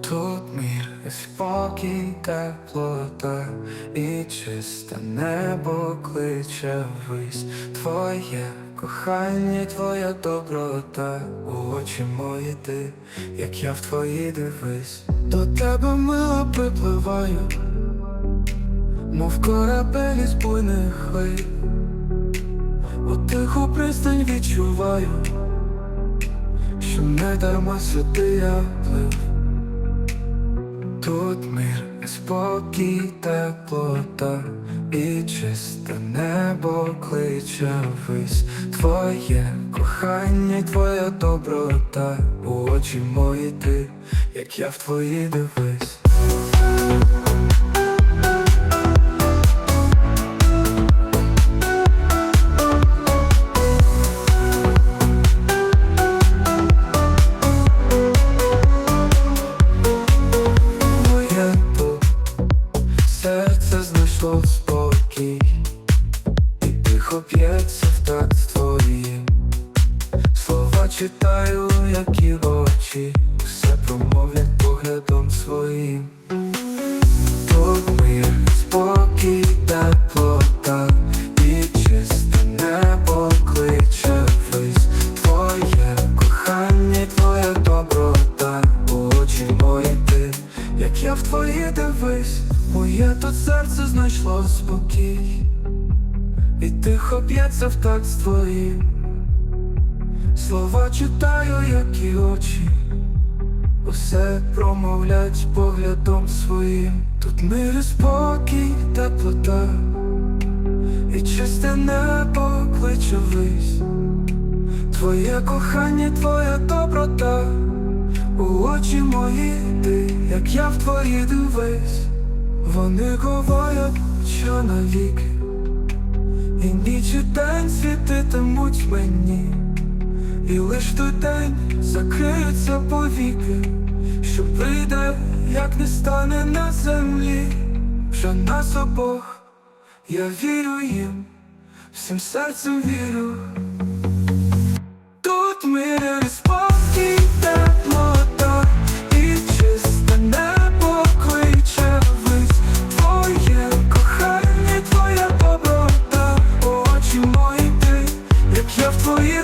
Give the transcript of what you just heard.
Тут мир, і спокій, теплота і чисте небо кличе вись Твоє кохання, твоя доброта, у очі мої ти, як я в твої дивись, до тебе мило припливаю, мов корабель із буйних хвиль, у тиху пристань відчуваю, що не дарма сюди я плив. Спокій, теплота і чисте небо кличе вись Твоє кохання, твоя доброта, у очі мої ти, як я в твої дивись. П'ється в такт твоїм. Слова читаю, як і очі, все промовлять поглядом своїм. Тут мир, спокій, теплота. І чисте небо кличе вись Твоє кохання, твоя доброта, у очі мої ти, як я в твої дивись, моє тут серце знайшло спокій, і тихо б'ється в такт з твоїм. Слова читаю, як і очі, усе промовлять поглядом своїм. Тут мир і спокій, теплота, і чисте небо кличе вись Твоє кохання, твоя доброта, у очі мої ти, як я в твої дивись, вони говорять, що навіки, і ніч і день світитимуть мені. І лиш той день закриються повіки, що прийде, як не стане на землі, вже нас обох, я вірю їм, всім серцем вірю. Тут мир твої